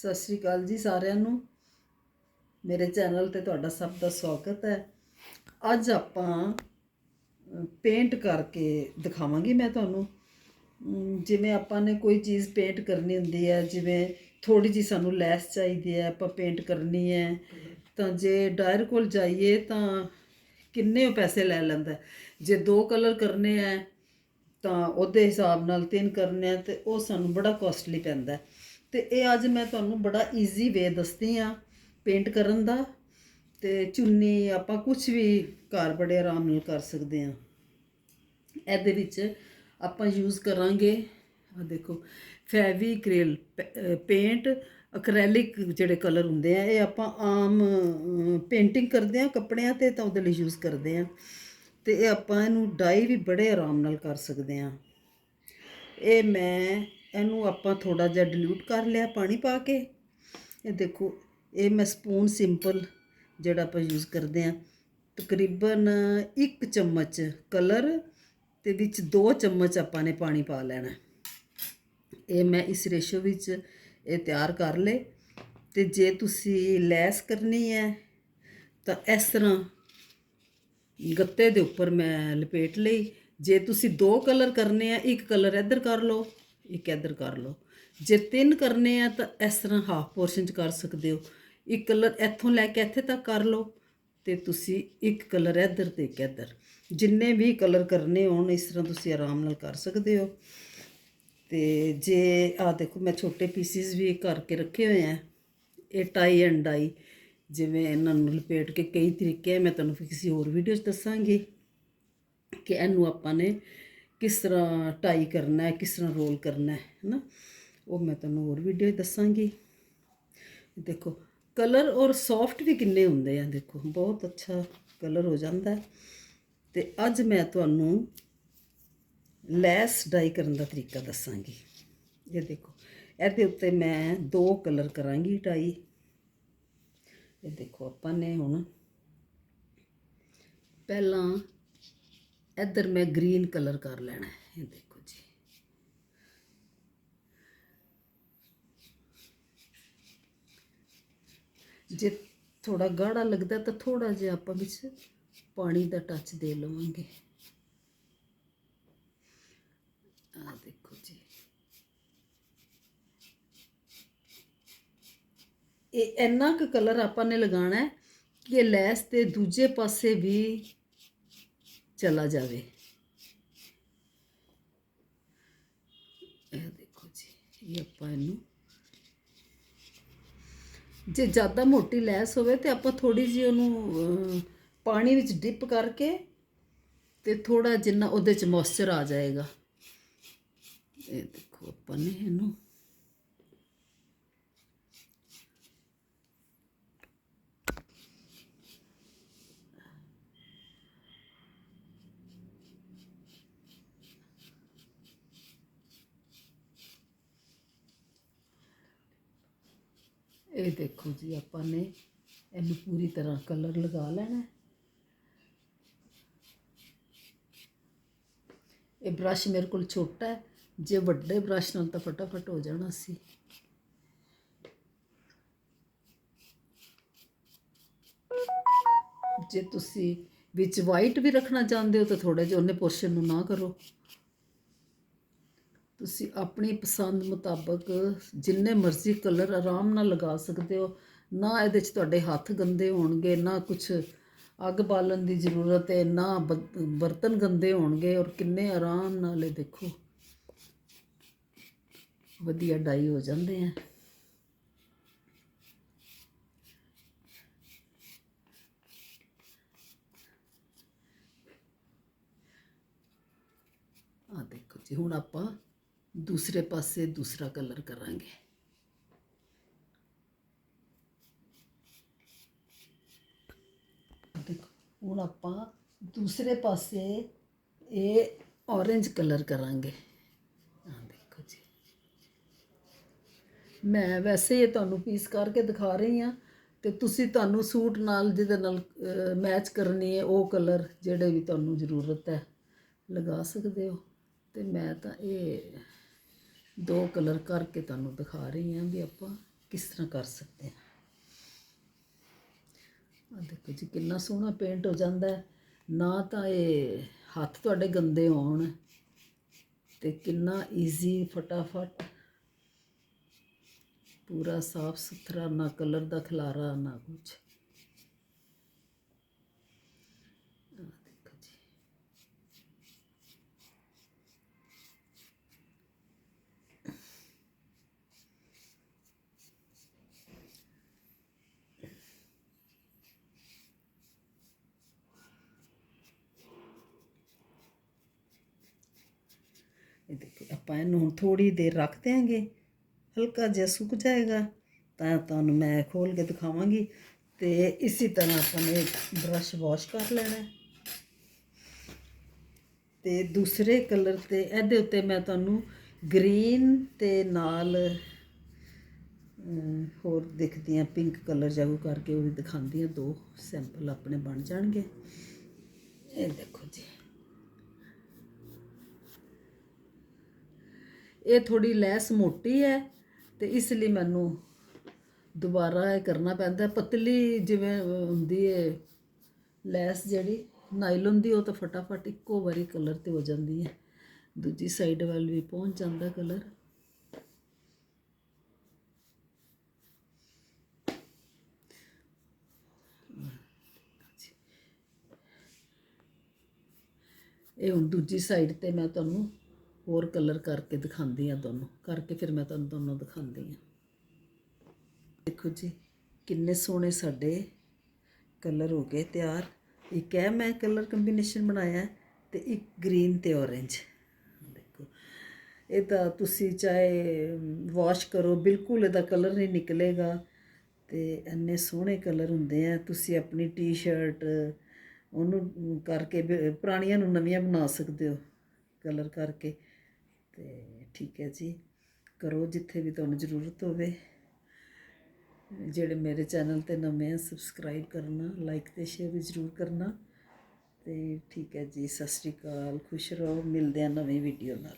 ਸਤਿ ਸ਼੍ਰੀ ਅਕਾਲ ਜੀ ਸਾਰਿਆਂ ਨੂੰ। ਮੇਰੇ ਚੈਨਲ ਤੇ ਤੁਹਾਡਾ ਸਭ ਦਾ ਸਵਾਗਤ ਹੈ। ਅੱਜ ਆਪਾਂ ਪੇਂਟ ਕਰਕੇ ਦਿਖਾਵਾਂਗੀ ਮੈਂ ਤੁਹਾਨੂੰ। ਜਿਵੇਂ ਆਪਾਂ ਨੇ ਕੋਈ ਚੀਜ਼ ਪੇਂਟ ਕਰਨੀ ਹੁੰਦੀ ਹੈ, ਜਿਵੇਂ ਥੋੜੀ ਜੀ ਸਾਨੂੰ ਲੈਸ ਚਾਹੀਦੀ ਹੈ, ਆਪਾਂ ਪੇਂਟ ਕਰਨੀ ਹੈ, ਤਾਂ ਜੇ ਡਾਇਰ ਕੋਲ ਜਾਈਏ ਤਾਂ ਕਿੰਨੇ ਉਹ ਪੈਸੇ ਲੈ ਲੈਂਦਾ ਜੇ ਦੋ ਕਲਰ ਕਰਨੇ ਹੈ, ਤਾਂ ਉਹਦੇ ਹਿਸਾਬ ਨਾਲ ਤਿੰਨ ਕਰਨੇ ਆ ਤੇ ਉਹ ਸਾਨੂੰ ਬੜਾ ਕੋਸਟਲੀ ਪੈਂਦਾ ਤੇ ਇਹ ਅੱਜ ਮੈਂ ਤੁਹਾਨੂੰ ਬੜਾ ਈਜ਼ੀ ਵੇ ਦੱਸਦੀ ਆ ਪੇਂਟ ਕਰਨ ਦਾ ਤੇ ਚੁੰਨੀ ਆਪਾਂ ਕੁਝ ਵੀ ਘਰ ਬੜੇ ਆਰਾਮ ਨਾਲ ਕਰ ਸਕਦੇ ਆ ਇਹਦੇ ਵਿੱਚ ਆਪਾਂ ਯੂਜ਼ ਕਰਾਂਗੇ ਆ ਦੇਖੋ ਫੈਵੀਕ੍ਰਿਲ ਪੇਂਟ ਅਕ੍ਰੈਲਿਕ ਜਿਹੜੇ ਕਲਰ ਹੁੰਦੇ ਆ, ਇਹ ਆਪਾਂ ਆਮ ਪੇਂਟਿੰਗ ਕਰਦੇ ਆ ਕੱਪੜਿਆਂ ਤੇ ਤਾਂ ਉਹਦੇ ਲਈ ਯੂਜ਼ ਕਰਦੇ ਆ ਤੇ ਇਹ ਆਪਾਂ ਇਹਨੂੰ ਡਾਈ ਵੀ ਬੜੇ ਆਰਾਮ ਨਾਲ ਕਰ ਸਕਦੇ ਆ ਇਹ ਮੈਂ ਇਹਨੂੰ ਆਪਾਂ ਥੋੜਾ ਜਿਹਾ ਡਿਲੂਟ ਕਰ ਲਿਆ ਪਾਣੀ ਪਾ ਕੇ। ਇਹ ਦੇਖੋ, ਇਹ ਮੈਂ ਸਪੂਨ ਸਿੰਪਲ ਜਿਹੜਾ ਆਪਾਂ ਯੂਜ਼ ਕਰਦੇ ਆ ਤਕਰੀਬਨ 1 ਚਮਚ ਕਲਰ ਤੇ ਵਿੱਚ 2 ਚਮਚ ਆਪਾਂ ਨੇ ਪਾਣੀ ਪਾ ਲੈਣਾ। ਇਹ ਮੈਂ ਇਸ ਰੇਸ਼ੋ ਵਿੱਚ ਇਹ ਤਿਆਰ ਕਰ ਲੇ ਤੇ ਜੇ ਤੁਸੀਂ ਲੈਸ ਕਰਨੀ ਹੈ, ਤਾਂ ਇਸ ਤਰ੍ਹਾਂ ਗੱਤੇ ਦੇ ਉੱਪਰ ਮੈਂ ਲਪੇਟ ਲਈ। ਜੇ ਤੁਸੀਂ ਦੋ ਕਲਰ ਕਰਨੇ ਆ, ਇੱਕ ਕਲਰ ਇੱਧਰ ਕਰ ਲਓ। ਇੱਕ ਇੱਧਰ ਕਰ ਲਓ। ਜੇ ਤਿੰਨ ਕਰਨੇ ਆ ਤਾਂ ਇਸ ਤਰ੍ਹਾਂ ਹਾਫ ਪੋਰਸ਼ਨ ਚ ਕਰ ਸਕਦੇ ਹੋ। ਇੱਕ ਕਲਰ ਇੱਥੋਂ ਲੈ ਕੇ ਇੱਥੇ ਤੱਕ ਕਰ ਲਓ ਤੇ ਤੁਸੀਂ ਇੱਕ ਕਲਰ ਇੱਧਰ ਤੇ ਇੱਕ ਇੱਧਰ। ਜਿੰਨੇ ਵੀ ਕਲਰ ਕਰਨੇ ਹੋਣ, ਇਸ ਤਰ੍ਹਾਂ ਤੁਸੀਂ ਆਰਾਮ ਨਾਲ ਕਰ ਸਕਦੇ ਹੋ। ਤੇ ਜੇ ਆ ਦੇਖੋ, ਮੈਂ ਛੋਟੇ ਪੀਸਿਸ ਵੀ ਕਰਕੇ ਰੱਖੇ ਹੋਏ ਆ। ਇਹ ਟਾਈ ਐਂਡ ਡਾਈ ਜਿਵੇਂ ਇਹਨਾਂ ਨੂੰ ਲਪੇਟ ਕੇ ਕਈ ਤਰੀਕੇ ਮੈਂ ਤੁਹਾਨੂੰ ਕਿਸੇ ਹੋਰ ਵੀਡੀਓ 'ਚ ਦੱਸਾਂਗੀ ਕਿ ਇਹਨੂੰ ਆਪਾਂ ਨੇ ਕਿਸ ਤਰ੍ਹਾਂ ਟਾਈ ਕਰਨਾ ਹੈ, ਕਿਸ ਤਰ੍ਹਾਂ ਰੋਲ ਕਰਨਾ ਹੈ, ਹੈਨਾ? ਉਹ ਮੈਂ ਤੁਹਾਨੂੰ ਹੋਰ ਵੀਡੀਓ ਦੱਸਾਂਗੀ। ਦੇਖੋ, ਕਲਰ ਔਰ ਸੌਫਟ ਵੀ ਕਿੰਨੇ ਹੁੰਦੇ ਆ, ਦੇਖੋ, ਬਹੁਤ ਅੱਛਾ ਕਲਰ ਹੋ ਜਾਂਦਾ ਹੈ। ਤੇ ਅੱਜ ਮੈਂ ਤੁਹਾਨੂੰ ਲੈਸ ਡਾਈ ਕਰਨ ਦਾ ਤਰੀਕਾ ਦੱਸਾਂਗੀ। ਇਹ ਦੇਖੋ, ਇਹਦੇ ਉੱਤੇ ਮੈਂ ਦੋ ਕਲਰ ਕਰਾਂਗੀ ਡਾਈ ਇਹ ਦੇਖੋ, ਆਪਾਂ ਨੇ ਹੁਣ ਪਹਿਲਾਂ ਇੱਧਰ ਮੈਂ ਗ੍ਰੀਨ ਕਲਰ ਕਰ ਲੈਣਾ ਹੈ ਇਹ ਦੇਖੋ ਜੀ ਜੇ ਥੋੜਾ ਗਾੜਾ ਲੱਗਦਾ ਤਾਂ ਥੋੜਾ ਜਿਹਾ ਆਪਾਂ ਵਿੱਚ ਪਾਣੀ ਦਾ ਟੱਚ ਦੇ ਲਵਾਂਗੇ ਆ ਦੇਖੋ ਜੀ ਇਹ ਇੰਨਾ ਕੁ ਕਲਰ ਆਪਾਂ ਨੇ ਲਗਾਉਣਾ ਹੈ ਕਿ ਇਹ ਲੈਸ ਤੇ ਦੂਜੇ ਪਾਸੇ ਵੀ ਚਲਾ ਜਾਵੇ। ਇਹ ਦੇਖੋ ਜੀ, ਇਹ ਆਪਾਂ ਇਹਨੂੰ ਜੇ ਜ਼ਿਆਦਾ ਮੋਟੀ ਲੈਸ ਹੋਵੇ ਤੇ ਆਪਾਂ ਥੋੜੀ ਜਿਹੀ ਉਹਨੂੰ ਪਾਣੀ ਵਿੱਚ ਡਿਪ ਕਰਕੇ ਤੇ ਥੋੜਾ ਜਿੰਨਾ ਉਹਦੇ ਚ ਮੋਇਸਚਰ ਆ ਜਾਏਗਾ। ਇਹ ਦੇਖੋ ਆਪਾਂ ਨੇ ਇਹਨੂੰ ਇਹ ਦੇਖੋ ਜੀ ਆਪਾਂ ਨੇ ਇਹਨੂੰ ਪੂਰੀ ਤਰ੍ਹਾਂ ਕਲਰ ਲਗਾ ਲੈਣਾ ਇਹ ਬ੍ਰਸ਼ ਮੇਰੇ ਕੋਲ ਛੋਟਾ ਹੈ। ਜੇ ਵੱਡੇ ਬ੍ਰਸ਼ ਨਾਲ ਤਾਂ ਫਟਾਫਟ ਹੋ ਜਾਣਾ ਸੀ। ਜੇ ਤੁਸੀਂ ਵਿੱਚ ਵਾਈਟ ਵੀ ਰੱਖਣਾ ਚਾਹੁੰਦੇ ਹੋ ਤਾਂ ਥੋੜਾ ਜਿਹਾ ਉਹਨੇ ਪੋਰਸ਼ਨ ਨੂੰ ਨਾ ਕਰੋ। ਤੁਸੀਂ ਆਪਣੀ ਪਸੰਦ ਮੁਤਾਬਕ ਜਿੰਨੇ ਮਰਜ਼ੀ ਕਲਰ ਆਰਾਮ ਨਾਲ ਲਗਾ ਸਕਦੇ ਹੋ। ਨਾ ਇਹਦੇ 'ਚ ਤੁਹਾਡੇ ਹੱਥ ਗੰਦੇ ਹੋਣਗੇ, ਨਾ ਕੁਛ ਅੱਗ ਬਾਲਣ ਦੀ ਜ਼ਰੂਰਤ ਹੈ, ਨਾ ਬਰਤਨ ਗੰਦੇ ਹੋਣਗੇ ਔਰ ਕਿੰਨੇ ਆਰਾਮ ਨਾਲ ਇਹ ਦੇਖੋ। ਵਧੀਆ ਡਾਈ ਹੋ ਜਾਂਦੇ ਆ। ਆ ਦੇਖੋ ਜੀ, ਹੁਣ ਆਪਾਂ ਦੂਸਰੇ ਪਾਸੇ ਦੂਸਰਾ ਕਲਰ ਕਰਾਂਗੇ। ਦੇਖੋ, ਹੁਣ ਆਪਾਂ ਦੂਸਰੇ ਪਾਸੇ ਇਹ orange ਕਲਰ ਕਰਾਂਗੇ। ਆ ਦੇਖੋ ਜੀ। ਮੈਂ ਵੈਸੇ ਇਹ ਤੁਹਾਨੂੰ ਪੀਸ ਕਰਕੇ ਦਿਖਾ ਰਹੀ ਹਾਂ ਤੇ ਤੁਸੀਂ ਤੁਹਾਨੂੰ ਸੂਟ ਨਾਲ ਜਿਹਦੇ ਨਾਲ ਮੈਚ ਕਰਨੀ ਹੈ ਉਹ ਕਲਰ ਜਿਹੜੇ ਵੀ ਤੁਹਾਨੂੰ ਜ਼ਰੂਰਤ ਹੈ, ਲਗਾ ਸਕਦੇ ਹੋ। ਤੇ ਮੈਂ ਤਾਂ ਇਹ ਦੋ ਕਲਰ ਕਰਕੇ ਤੁਹਾਨੂੰ ਦਿਖਾ ਰਹੀ ਹਾਂ ਵੀ ਆਪਾਂ ਕਿਸ ਤਰ੍ਹਾਂ ਕਰ ਸਕਦੇ ਹਾਂ। ਆ ਦੇਖੋ ਜੀ, ਕਿੰਨਾ ਸੋਹਣਾ ਪੇਂਟ ਹੋ ਜਾਂਦਾ ਨਾ ਤਾਂ ਇਹ ਹੱਥ ਤੁਹਾਡੇ ਗੰਦੇ ਹੋਣ ਤੇ ਕਿੰਨਾ ਈਜ਼ੀ ਫਟਾਫਟ ਪੂਰਾ ਸਾਫ਼ ਸੁਥਰਾ ਨਾ ਕਲਰ ਦਾ ਖਲਾਰਾ, ਨਾ ਕੁਝ ਦੇਖੋ ਜੀ ਇਹ ਦੇਖੋ ਆਪਾਂ ਇਹਨੂੰ ਹੁਣ ਥੋੜੀ ਦੇਰ ਰੱਖ ਦਿਆਂਗੇ। ਹਲਕਾ ਜਿਹਾ ਸੁੱਕ ਜਾਏਗਾ, ਤਾਂ ਤੁਹਾਨੂੰ ਮੈਂ ਖੋਲ ਕੇ ਦਿਖਾਵਾਂਗੀ। ਤੇ ਇਸੇ ਤਰ੍ਹਾਂ ਆਪਾਂ ਨੇ ਬ੍ਰਸ਼ ਵਾਸ਼ ਕਰ ਲੈਣਾ ਹੈ। ਤੇ ਦੂਸਰੇ ਕਲਰ ਤੇ ਇਹਦੇ ਉੱਤੇ ਮੈਂ ਤੁਹਾਨੂੰ ਗ੍ਰੀਨ ਤੇ ਨਾਲ ਹੋਰ ਹੋਰ ਦਿਖਦੀਆਂ ਪਿੰਕ ਕਲਰ ਜਾਗੂ ਕਰਕੇ ਉਹ ਵੀ ਦਿਖਾਉਂਦੀ ਹਾਂ। ਦੋ ਸੈਂਪਲ ਆਪਣੇ ਬਣ ਜਾਣਗੇ। ਇਹ ਦੇਖੋ ਜੀ। ਇਹ ਥੋੜੀ ਲੈਸ ਮੋਟੀ ਹੈ ਤੇ ਇਸ ਲਈ ਮੈਨੂੰ ਦੁਬਾਰਾ ਇਹ ਕਰਨਾ ਪੈਂਦਾ ਪਤਲੀ ਜਿਵੇਂ ਹੁੰਦੀ ਹੈ ਲੈਸ ਜਿਹੜੀ ਨਾਈਲਨ ਦੀ, ਉਹ ਤਾਂ ਫਟਾਫਟ ਇੱਕੋ ਵਾਰੀ ਕਲਰ ਤੇ ਹੋ ਜਾਂਦੀ ਹੈ। ਦੂਜੀ ਸਾਈਡ ਵੱਲ ਵੀ ਪਹੁੰਚ ਜਾਂਦਾ ਕਲਰ। ਇਹ ਹੁਣ ਦੂਜੀ ਸਾਈਡ ਤੇ ਮੈਂ ਤੁਹਾਨੂੰ ਹੋਰ ਕਲਰ ਕਰਕੇ ਦਿਖਾਉਂਦੀ ਆ ਦੋਨੋਂ ਕਰਕੇ ਫਿਰ ਮੈਂ ਤੁਹਾਨੂੰ ਦੋਨੋਂ ਦਿਖਾਉਂਦੀ ਆ ਦੇਖੋ ਜੀ, ਕਿੰਨੇ ਸੋਹਣੇ ਸਾਡੇ ਕਲਰ ਹੋ ਗਏ ਤਿਆਰ। ਇੱਕ ਹੈ ਮੈਂ ਕਲਰ ਕੰਬੀਨੇਸ਼ਨ ਬਣਾਇਆ ਹੈ ਤੇ ਇੱਕ ਗ੍ਰੀਨ ਤੇ ਔਰੇਂਜ ਦੇਖੋ, ਇਹ ਤਾਂ ਤੁਸੀਂ ਚਾਹੇ ਵਾਸ਼ ਕਰੋ, ਬਿਲਕੁਲ ਇਹਦਾ ਕਲਰ ਨਹੀਂ ਨਿਕਲੇਗਾ। ਤੇ ਇੰਨੇ ਸੋਹਣੇ ਕਲਰ ਹੁੰਦੇ ਆ। ਤੁਸੀਂ ਆਪਣੀ ਟੀ-ਸ਼ਰਟ ਉਹਨੂੰ ਕਰਕੇ ਪੁਰਾਣੀਆਂ ਨੂੰ ਨਵੀਆਂ ਬਣਾ ਸਕਦੇ ਹੋ ਕਲਰ ਕਰਕੇ। ਤੇ ਠੀਕ ਹੈ ਜੀ। ਕਰੋ ਜਿੱਥੇ ਵੀ ਤੁਹਾਨੂੰ ਜ਼ਰੂਰਤ ਹੋਵੇ। ਜਿਹੜੇ ਮੇਰੇ ਚੈਨਲ ਤੇ ਨਵੇਂ ਆ ਸਬਸਕ੍ਰਾਈਬ ਕਰਨਾ ਲਾਈਕ ਤੇ ਸ਼ੇਅਰ ਵੀ ਜ਼ਰੂਰ ਕਰਨਾ। ਤੇ ਠੀਕ ਹੈ ਜੀ, ਸਤਿ ਸ਼੍ਰੀ ਅਕਾਲ, ਖੁਸ਼ ਰਹੋ, ਮਿਲਦੇ ਆ ਨਵੀਂ ਵੀਡੀਓ ਨਾਲ।